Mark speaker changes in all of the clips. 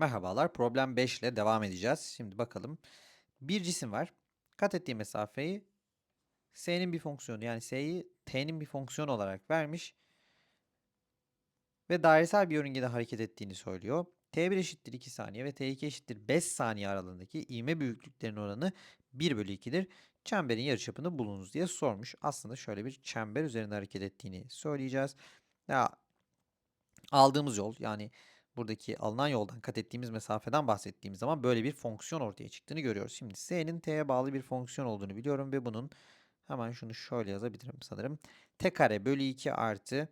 Speaker 1: Merhabalar, problem 5 ile devam edeceğiz. Şimdi bakalım. Bir cisim var. Kat ettiği mesafeyi s'nin bir fonksiyonu yani s'yi t'nin bir fonksiyonu olarak vermiş. Ve dairesel bir yörüngede hareket ettiğini söylüyor. t1 eşittir 2 saniye ve t2 eşittir 5 saniye aralığındaki ivme büyüklüklerinin oranı 1 bölü 2'dir. Çemberin yarıçapını bulunuz diye sormuş. Aslında şöyle bir çember üzerinde hareket ettiğini söyleyeceğiz. Ya aldığımız yol yani buradaki alınan yoldan kat ettiğimiz mesafeden bahsettiğimiz zaman böyle bir fonksiyon ortaya çıktığını görüyoruz. Şimdi s'nin t'ye bağlı bir fonksiyon olduğunu biliyorum ve bunun hemen şunu şöyle yazabilirim sanırım. t kare bölü 2 artı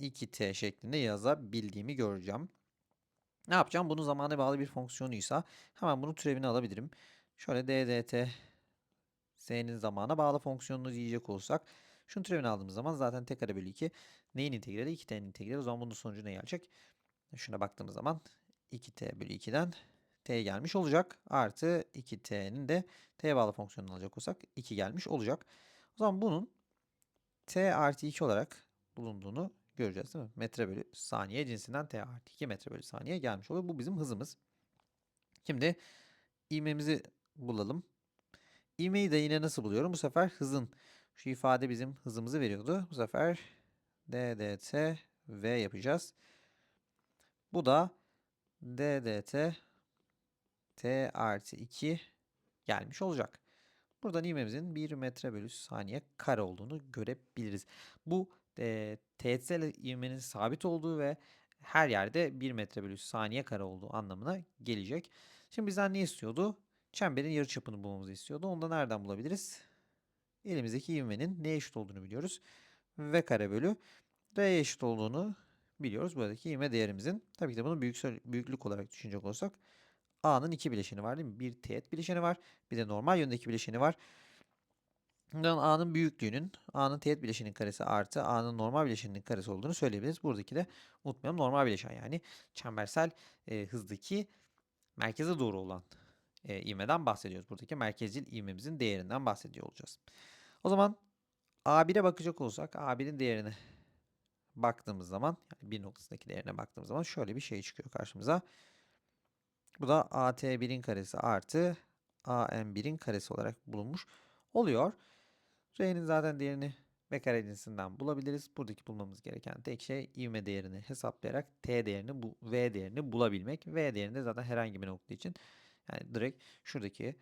Speaker 1: 2t şeklinde yazabildiğimi göreceğim. Ne yapacağım? Bunun zamana bağlı bir fonksiyonuysa hemen bunun türevini alabilirim. Şöyle d dt s'nin zamana bağlı fonksiyonunu diyecek olursak şunun türevini aldığımız zaman zaten t kare bölü 2 neyin integrali? 2t'nin integrali. O zaman bunun sonucu ne gelecek? Şuna baktığımız zaman 2t bölü 2'den t gelmiş olacak. Artı 2t'nin de t'ye bağlı fonksiyonunu alacak olsak 2 gelmiş olacak. O zaman bunun t artı 2 olarak bulunduğunu göreceğiz değil mi? Metre bölü saniye cinsinden t artı 2 metre bölü saniye gelmiş oluyor. Bu bizim hızımız. Şimdi ivmemizi bulalım. İvmeyi de yine nasıl buluyorum? Bu sefer hızın şu ifade bizim hızımızı veriyordu. Bu sefer d dt v yapacağız. Bu da d dt t artı 2 gelmiş olacak. Buradan ivmemizin 1 metre bölü saniye kare olduğunu görebiliriz. Bu e, teğetsel ivmenin sabit olduğu ve her yerde 1 metre bölü saniye kare olduğu anlamına gelecek. Şimdi bizden ne istiyordu? Çemberin yarıçapını bulmamızı istiyordu. Onu da nereden bulabiliriz? Elimizdeki ivmenin neye eşit olduğunu biliyoruz. v kare bölü r'ye eşit olduğunu biliyoruz. Buradaki ivme değerimizin. Tabii ki de bunu büyük, büyüklük olarak düşünecek olursak A'nın iki bileşeni var değil mi? Bir teğet bileşeni var. Bir de normal yöndeki bileşeni var. Bundan A'nın büyüklüğünün A'nın teğet bileşenin karesi artı A'nın normal bileşeninin karesi olduğunu söyleyebiliriz. Buradaki de unutmayalım normal bileşen yani çembersel e, hızdaki merkeze doğru olan e, ivmeden bahsediyoruz. Buradaki merkezcil ivmemizin değerinden bahsediyor olacağız. O zaman A1'e bakacak olursak A1'in değerini baktığımız zaman yani bir noktasındaki değerine baktığımız zaman şöyle bir şey çıkıyor karşımıza. Bu da AT1'in karesi artı AM1'in karesi olarak bulunmuş oluyor. R'nin zaten değerini V kare cinsinden bulabiliriz. Buradaki bulmamız gereken tek şey ivme değerini hesaplayarak T değerini, bu V değerini bulabilmek. V değerini de zaten herhangi bir nokta için yani direkt şuradaki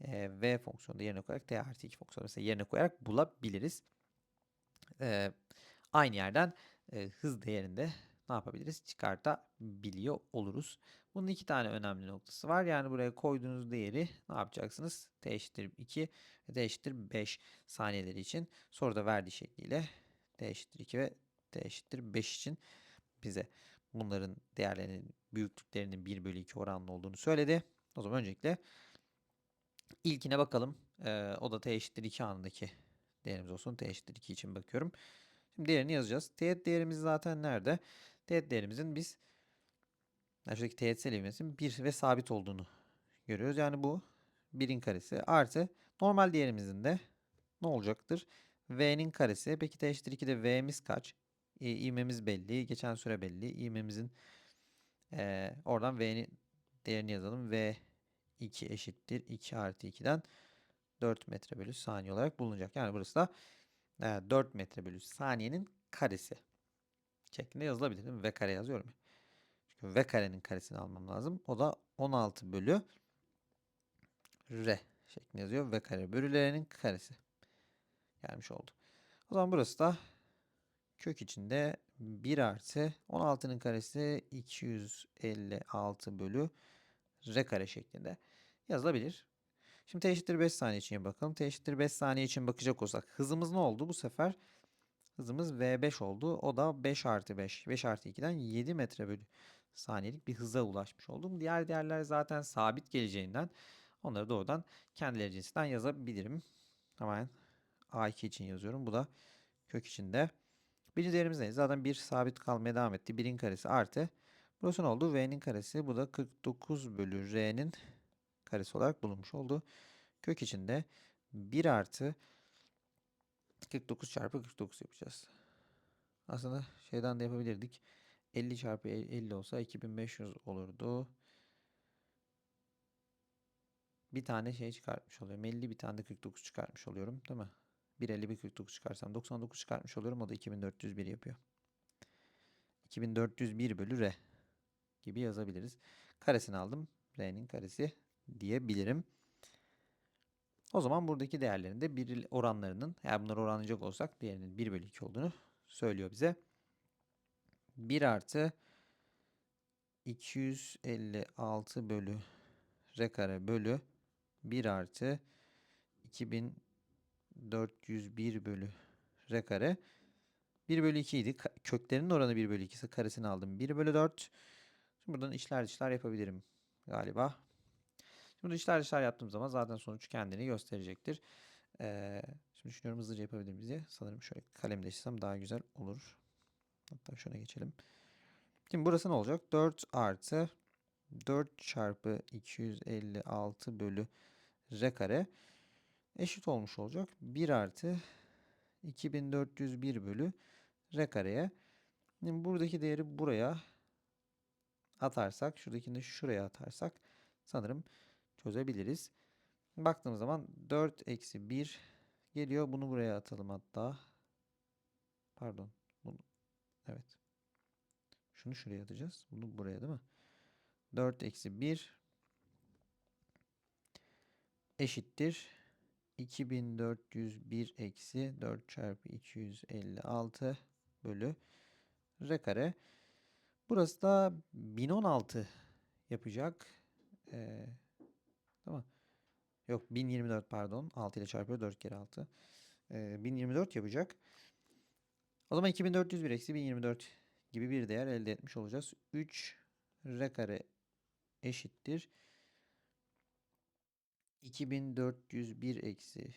Speaker 1: e, V fonksiyonu yerine koyarak T artı 2 fonksiyonu mesela yerine koyarak bulabiliriz. E, aynı yerden e, hız değerinde ne yapabiliriz? Çıkartabiliyor oluruz. Bunun iki tane önemli noktası var. Yani buraya koyduğunuz değeri ne yapacaksınız? T eşittir 2 ve T eşittir 5 saniyeleri için soruda verdiği şekliyle T eşittir 2 ve T eşittir 5 için bize bunların değerlerinin büyüklüklerinin 1 bölü 2 oranlı olduğunu söyledi. O zaman öncelikle ilkine bakalım. Ee, o da T eşittir 2 anındaki değerimiz olsun. T eşittir 2 için bakıyorum. Şimdi değerini yazacağız. Teğet değerimiz zaten nerede? Teğet değerimizin biz yani şuradaki teğetsel ivmesinin 1 ve sabit olduğunu görüyoruz. Yani bu 1'in karesi artı normal değerimizin de ne olacaktır? V'nin karesi. Peki t eşittir 2'de V'miz kaç? E, belli. Geçen süre belli. İvmemizin e, oradan V'nin değerini yazalım. V 2 eşittir 2 artı 2'den 4 metre bölü saniye olarak bulunacak. Yani burası da e, 4 metre bölü saniyenin karesi şeklinde yazılabilir? V kare yazıyorum. Çünkü V karenin karesini almam lazım. O da 16 bölü R şeklinde yazıyor. V kare bölü R'nin karesi gelmiş oldu. O zaman burası da kök içinde 1 artı 16'nın karesi 256 bölü R kare şeklinde yazılabilir. Şimdi t eşittir 5 saniye için bakalım. T eşittir 5 saniye için bakacak olsak hızımız ne oldu? Bu sefer hızımız V5 oldu. O da 5 artı 5. 5 artı 2'den 7 metre bölü saniyelik bir hıza ulaşmış oldum. Diğer değerler zaten sabit geleceğinden onları doğrudan kendileri cinsinden yazabilirim. Hemen A2 için yazıyorum. Bu da kök içinde. Birinci değerimiz ne? Zaten 1 sabit kalmaya devam etti. 1'in karesi artı. Burası ne oldu? V'nin karesi. Bu da 49 bölü R'nin karesi olarak bulunmuş oldu. Kök içinde 1 artı 49 çarpı 49 yapacağız. Aslında şeyden de yapabilirdik. 50 çarpı 50 olsa 2500 olurdu. bir tane şey çıkartmış oluyorum. 50 bir tane de 49 çıkartmış oluyorum değil mi? 150 bir 49 çıkarsam 99 çıkartmış oluyorum. O da 2401 yapıyor. 2401 bölü R gibi yazabiliriz. Karesini aldım. R'nin karesi diyebilirim. O zaman buradaki değerlerin de bir oranlarının eğer bunları oranlayacak olsak diğerinin 1 bölü 2 olduğunu söylüyor bize. 1 artı 256 bölü r kare bölü 1 artı 2401 bölü r kare 1 bölü 2 idi. Köklerinin oranı 1 bölü 2 ise karesini aldım. 1 bölü 4. Şimdi buradan işler dışlar yapabilirim galiba. Şimdi işler dışlar yaptığım zaman zaten sonuç kendini gösterecektir. Ee, şimdi düşünüyorum hızlıca yapabilir miyiz diye. Sanırım şöyle kalemleştirsem daha güzel olur. Hatta şuna geçelim. Şimdi burası ne olacak? 4 artı 4 çarpı 256 bölü r kare eşit olmuş olacak. 1 artı 2401 bölü r kareye. Şimdi buradaki değeri buraya atarsak, şuradakini de şuraya atarsak sanırım çözebiliriz. Baktığımız zaman 4 eksi 1 geliyor. Bunu buraya atalım hatta. Pardon. Bunu, evet. Şunu şuraya atacağız. Bunu buraya değil mi? 4 eksi 1 eşittir. 2401 eksi 4 çarpı 256 bölü r kare. Burası da 1016 yapacak. Ee, değil mi? Yok 1024 pardon. 6 ile çarpıyor 4 kere 6. Ee, 1024 yapacak. O zaman 2401 eksi 1024 gibi bir değer elde etmiş olacağız. 3 r kare eşittir. 2401 eksi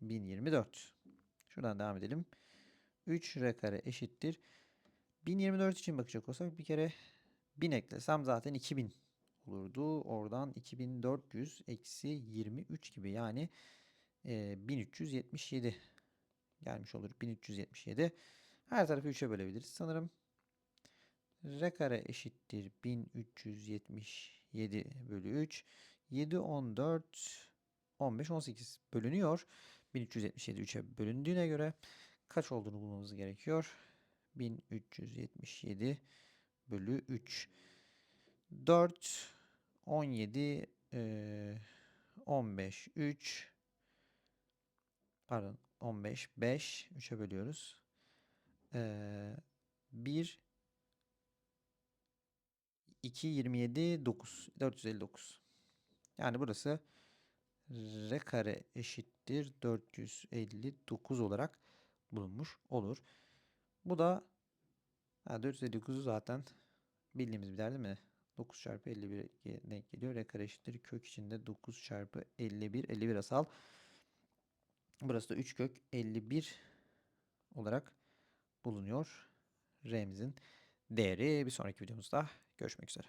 Speaker 1: 1024. Şuradan devam edelim. 3 r kare eşittir. 1024 için bakacak olsak bir kere 1000 eklesem zaten 2000 olurdu. Oradan 2400 eksi 23 gibi yani e, 1377 gelmiş olur. 1377. Her tarafı 3'e bölebiliriz sanırım. R kare eşittir 1377 bölü 3. 7, 14, 15, 18 bölünüyor. 1377 3'e bölündüğüne göre kaç olduğunu bulmamız gerekiyor. 1377 bölü 3. 4, 17, eee, 15, 3, pardon 15, 5, 3'e bölüyoruz. Eee 1, 2, 27, 9, 459. Yani burası r kare eşittir 459 olarak bulunmuş olur. Bu da ha, 459'u zaten bildiğimiz bir değer değil mi? 9 çarpı 51 denk geliyor. R kare eşittir kök içinde 9 çarpı 51. 51 asal. Burası da 3 kök 51 olarak bulunuyor. R'mizin değeri bir sonraki videomuzda görüşmek üzere.